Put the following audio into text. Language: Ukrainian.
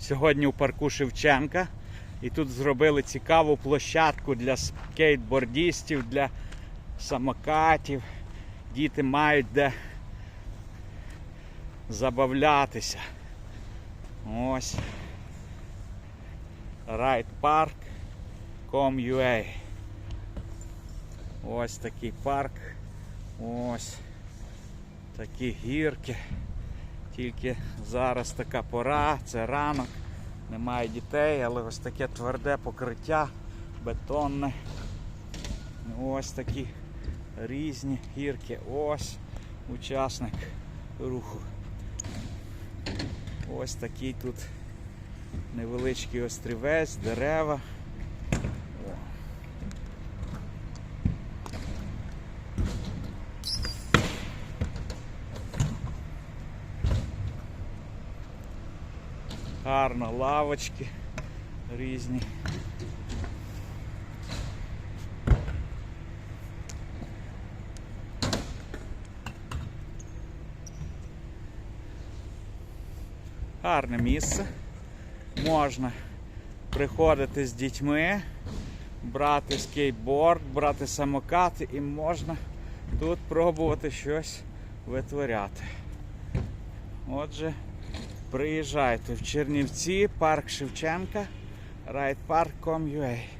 Сьогодні у парку Шевченка. І тут зробили цікаву площадку для скейтбордістів, для самокатів. Діти мають де забавлятися. Ось. Парк Ось такий парк. Ось такі гірки. Тільки зараз така пора, це ранок, немає дітей, але ось таке тверде покриття, бетонне. Ось такі різні гірки. Ось учасник руху. Ось такий тут невеличкий острівець, дерева. Гарно лавочки різні. Гарне місце. Можна приходити з дітьми, брати скейтборд, брати самокати і можна тут пробувати щось витворяти. Отже, приїжджайте в Чернівці, парк Шевченка, райдпарк.com.ua